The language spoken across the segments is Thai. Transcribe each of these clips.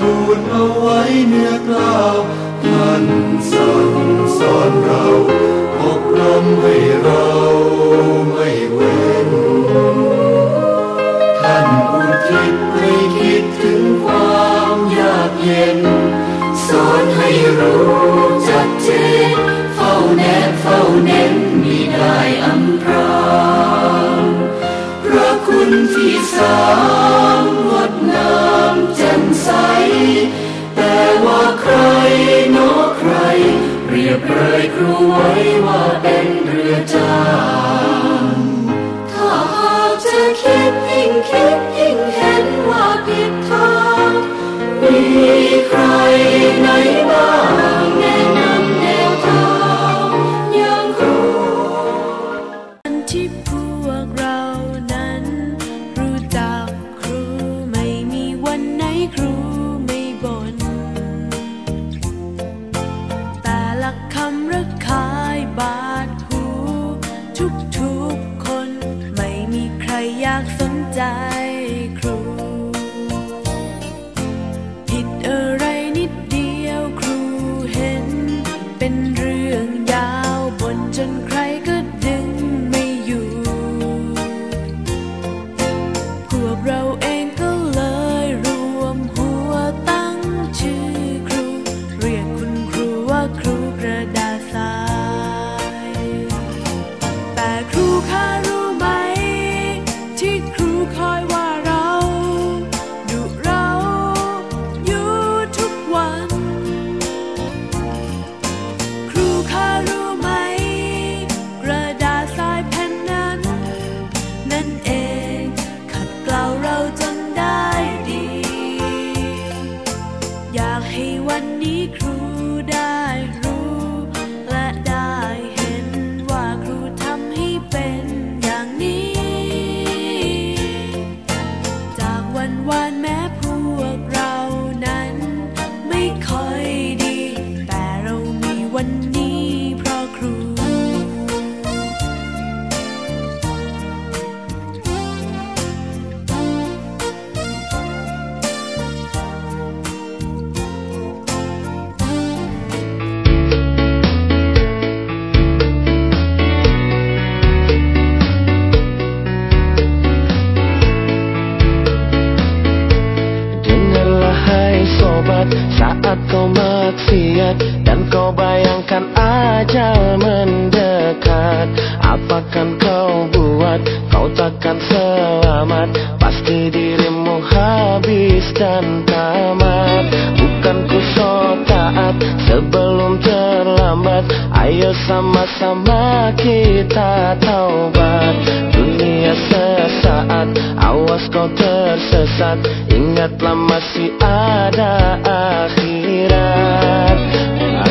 ทูลเอาไว้เนื้อกล่าวท่านสั่งสอนเราอบรมให้เราไม่เว้น ท่านอุทิศให้คิดถึงความยากเย็น สอนให้รู้จักเจนเฝ้าแนบเฝ้าเน้นมีได้อำพรางพระคุณที่สา ให้ Dan kau bayangkan ajal mendekat. Apakan kau buat? Kau takkan selamat. Pasti dirimu habis dan tamat. Bukan ku so taat sebelum terlambat. Ayo sama-sama kita taubat. Dunia sesaat awas kau tersesat Ingatlah masih ada akhirat Astagfirullahaladzim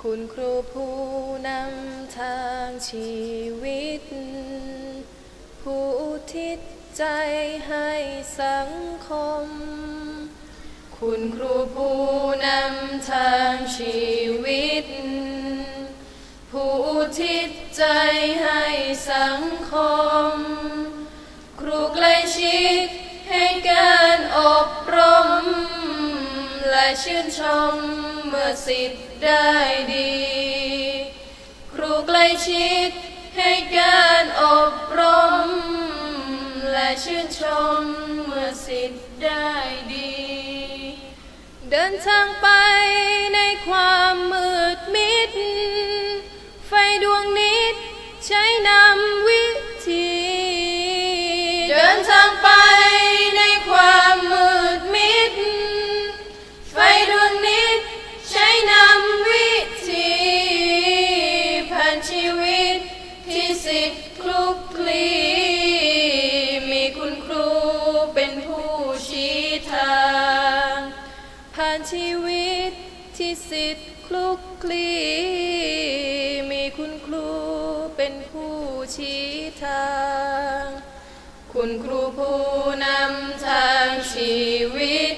คุณครูผู้นำทางชีวิต ทิศใจให้สังคมครูใจให้สังคม ครูใกล้ชิดให้การอบรม และชื่นชมเมื่อสิทธิ์ได้ดี ครูใกล้ชิดให้การอบรม และชื่นชมเมื่อสิทธิ์ได้ดี เดินทางไปในความมืดมิด ชีวิตที่สิทธิ์คลุกคลี มีคุณครูเป็นผู้ชี้ทาง คุณครูผู้นำทางชีวิต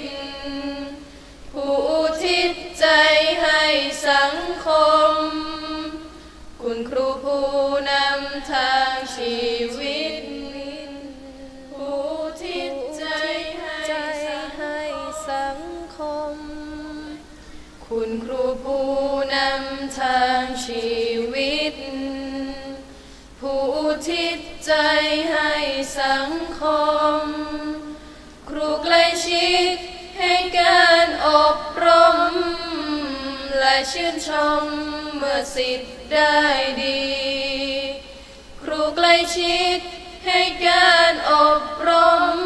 ผู้อุทิศใจให้สังคม คุณคุณครูผู้นำทางชีวิต ชีวิต ผู้ที่ใจให้สังคม ครูใกล้ชิดให้การอบรม และชื่นชมเมื่อสิทธิ์ได้ดี ครูใกล้ชิดให้การอบรม